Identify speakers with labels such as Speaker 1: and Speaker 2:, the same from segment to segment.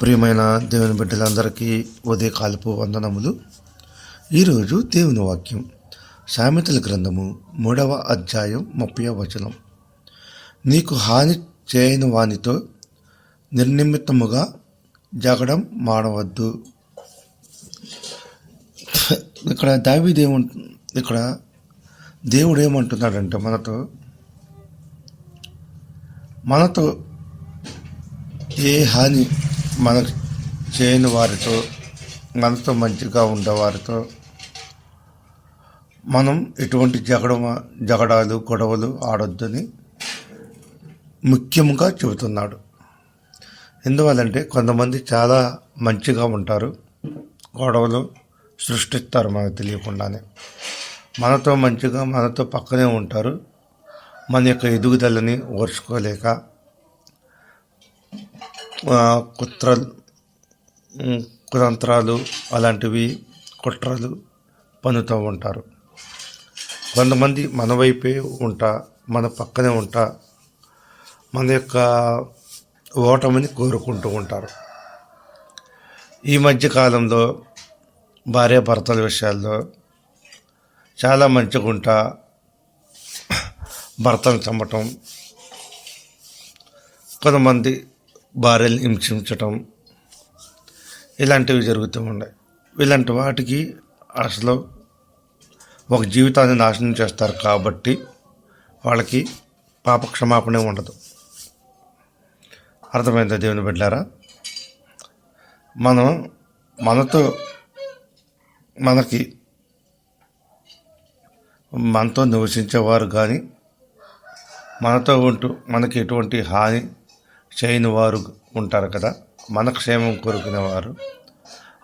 Speaker 1: ప్రియమైన దేవుని బిడ్డలందరికీ ఉదయకాలపు వందనములు. ఈరోజు దేవుని వాక్యం సామెతల గ్రంథము మూడవ అధ్యాయం ముప్పై వచనం. నీకు హాని చేయని వానితో నిర్నిమిత్తముగా జగడం మానవద్దు. ఇక్కడ దావీదేము ఇక్కడ దేవుడు ఏమంటున్నాడంటే మనతో మనతో ఏ హాని మనకు చేయని వారితో మనతో మంచిగా ఉండేవారితో మనం ఎటువంటి జగడ జగడాలు గొడవలు ఆడొద్దని ముఖ్యంగా చెబుతున్నాడు. ఎందువల్లంటే కొంతమంది చాలా మంచిగా ఉంటారు గొడవలు సృష్టిస్తారు మనకు తెలియకుండానే. మనతో మంచిగా మనతో పక్కనే ఉంటారు. మన యొక్క ఎదుగుదలని ఓర్చుకోలేక కుత్ర కుట్రలు కుతంత్రాలు అలాంటివి కుట్రలు పన్నుతూ ఉంటారు. కొంతమంది మన వైపే ఉంటా మన పక్కనే ఉంటా మన యొక్క ఓటమిని కోరుకుంటూ ఉంటారు. ఈ మధ్య కాలంలో భార్యాభర్తల విషయాల్లో చాలా మంచిగా ఉంటా. భర్తను చంపటం. కొంతమంది భార్యలు హింసించటం. ఇలాంటివి జరుగుతూ ఉన్నాయి. ఇలాంటి వాటికి అసలు ఒక జీవితాన్ని నాశనం చేస్తారు కాబట్టి వాళ్ళకి పాపక్షమాపణే ఉండదు. అర్థమైందా దేవుని బిడ్డారా? మనం మనతో మనకి మనతో నివసించేవారు కానీ మనతో ఉంటూ మనకి ఎటువంటి హాని చేయని వారు ఉంటారు కదా మన క్షేమం కోరుకునేవారు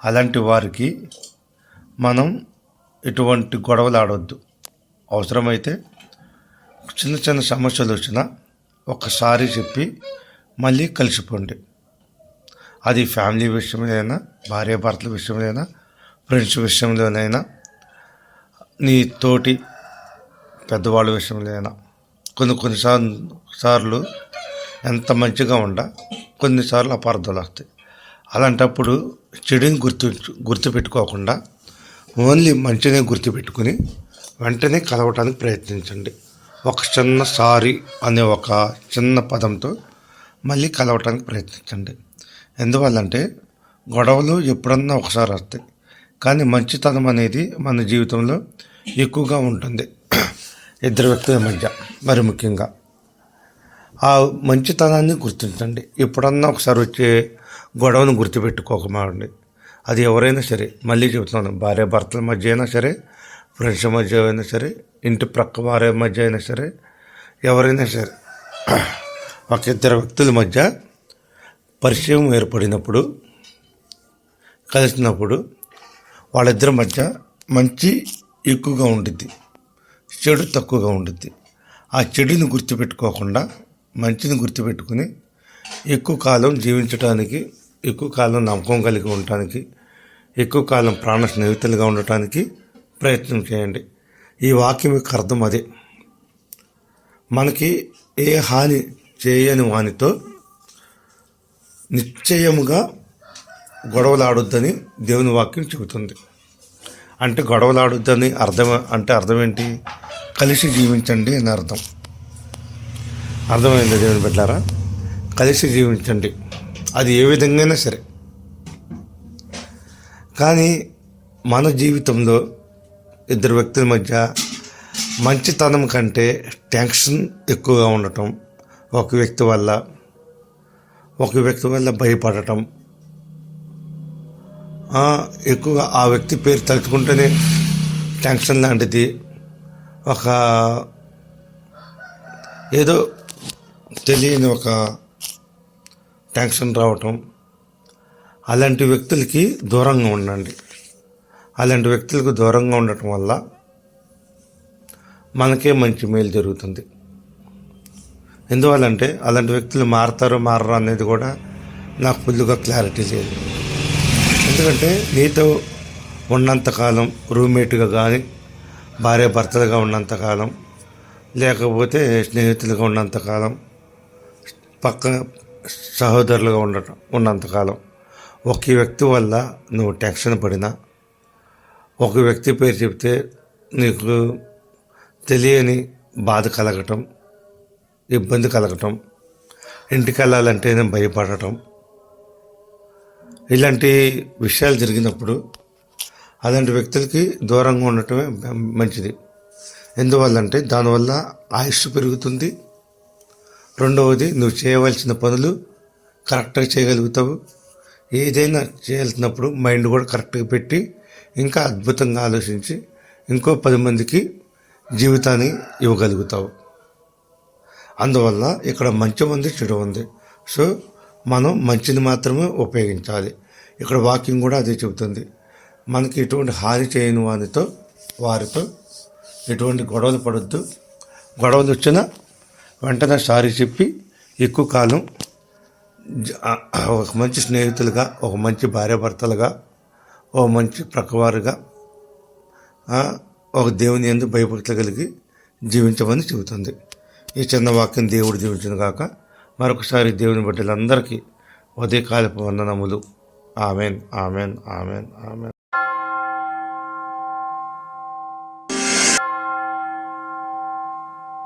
Speaker 1: అలాంటి వారికి మనం ఎటువంటి గొడవలు ఆడవద్దు అవసరమైతే చిన్న చిన్న సమస్యలు వచ్చినా ఒక్కసారి చెప్పి మళ్ళీ కలిసిపోండి. అది ఫ్యామిలీ విషయంలోనైనా భార్యాభర్తల విషయంలోనైనా ఫ్రెండ్స్ విషయంలోనైనా నీ తోటి పెద్దవాళ్ళ విషయంలోనైనా. కొన్ని కొన్నిసార్లు సార్లు ఎంత మంచిగా ఉండ కొన్నిసార్లు అపార్థాలు వస్తాయి. అలాంటప్పుడు చెడుని గుర్తు గుర్తుపెట్టుకోకుండా ఓన్లీ మంచినే గుర్తుపెట్టుకుని వెంటనే కలవటానికి ప్రయత్నించండి. ఒక చిన్న సారీ అనే ఒక చిన్న పదంతో మళ్ళీ కలవటానికి ప్రయత్నించండి. ఎందువల్లంటే గొడవలు ఎప్పుడన్నా ఒకసారి వస్తాయి. కానీ మంచితనం అనేది మన జీవితంలో ఎక్కువగా ఉంటుంది. ఇద్దరు వ్యక్తుల మధ్య మరి ముఖ్యంగా. ఆ మంచితనాన్ని గుర్తించండి. ఎప్పుడన్నా ఒకసారి వచ్చే గొడవను గుర్తుపెట్టుకోకమాడండి అది ఎవరైనా సరే మళ్ళీ చెబుతున్నాను భార్య భర్తల మధ్య అయినా సరే ఫ్రెండ్స్ మధ్య అయినా సరే ఇంటి ప్రక్క వారి మధ్య అయినా సరే ఎవరైనా సరే ఒక ఇద్దరు వ్యక్తుల మధ్య పరిచయం ఏర్పడినప్పుడు కలిసినప్పుడు వాళ్ళిద్దరి మధ్య మంచి ఎక్కువగా ఉంటుంది చెడు తక్కువగా ఉంటుంది ఆ చెడుని గుర్తుపెట్టుకోకుండా మంచిని గుర్తుపెట్టుకుని ఎక్కువ కాలం జీవించడానికి ఎక్కువ కాలం నమ్మకం కలిగి ఉండటానికి ఎక్కువ కాలం ప్రాణ స్నేహితులుగా ఉండటానికి ప్రయత్నం చేయండి. ఈ వాక్యం యొక్క అర్థం అదే. మనకి ఏ హాని చేయని వానితో నిశ్చయముగా గొడవలాడొద్దని దేవుని వాక్యం చెబుతుంది. అంటే గొడవలు ఆడొద్దని అర్థం అంటే అర్థం ఏంటి కలిసి జీవించండి అని అర్థం. అర్థమైంది దేవుని బిడ్డారా? కలిసి జీవించండి. అది ఏ విధంగా సరే. కానీ మన జీవితంలో ఇద్దరు వ్యక్తుల మధ్య మంచితనం కంటే టెన్షన్ ఎక్కువగా ఉండటం ఒక వ్యక్తి వల్ల ఒక వ్యక్తి వల్ల భయపడటం ఎక్కువగా ఆ వ్యక్తి పేరు తలుచుకుంటేనే టెన్షన్ లాంటిది. ఒక ఏదో తెలియని ఒక టెన్షన్ రావటం. అలాంటి వ్యక్తులకి దూరంగా ఉండండి. అలాంటి వ్యక్తులకు దూరంగా ఉండటం వల్ల మనకే మంచి మేలు జరుగుతుంది. ఎందువల్లంటే అలాంటి వ్యక్తులు మారతారో మారరు అనేది కూడా నాకు ఫుల్గా క్లారిటీ లేదు. ఎందుకంటే నీతో ఉన్నంతకాలం రూమ్మేట్గా కానీ భార్య భర్తలుగా ఉన్నంతకాలం లేకపోతే స్నేహితులుగా ఉన్నంతకాలం పక్క సహోదరులుగా ఉండటం ఉన్నంతకాలం ఒక వ్యక్తి వల్ల నువ్వు టెన్షన్ పడినా ఒక వ్యక్తి పేరు చెప్తే నీకు తెలియని బాధ కలగటం ఇబ్బంది కలగటం ఇంటికి వెళ్ళాలంటేనే భయపడటం ఇలాంటి విషయాలు జరిగినప్పుడు అలాంటి వ్యక్తులకి దూరంగా ఉండటమే మంచిది. ఎందువల్లంటే దానివల్ల ఆయుష్ పెరుగుతుంది. రెండవది నువ్వు చేయవలసిన పనులు కరెక్ట్గా చేయగలుగుతావు. ఏదైనా చేయాల్సినప్పుడు మైండ్ కూడా కరెక్ట్గా పెట్టి ఇంకా అద్భుతంగా ఆలోచించి ఇంకో పది మందికి జీవితాన్ని ఇవ్వగలుగుతావు. అందువల్ల ఇక్కడ మంచి ఉంది చెడు ఉంది. సో మనం మంచిని మాత్రమే ఉపయోగించాలి. ఇక్కడ వాకింగ్ కూడా అదే చెబుతుంది. మనకి ఎటువంటి హాని చేయని వారితో వారితో ఎటువంటి గొడవలు పడొద్దు. గొడవలు వచ్చినా వెంటనే సారీ చెప్పి ఎక్కువ కాలం ఒక మంచి స్నేహితులుగా ఒక మంచి భార్యాభర్తలుగా ఒక మంచి ప్రక్కవారుగా ఒక దేవుని ఎందు భయభక్తులు జీవించమని చెబుతుంది. ఈ చిన్న వాక్యం దేవుడు జీవించిన కాక మరొకసారి దేవుని బిడ్డలందరికీ ఉదయకాలపు వందనములు. Amen amen amen amen.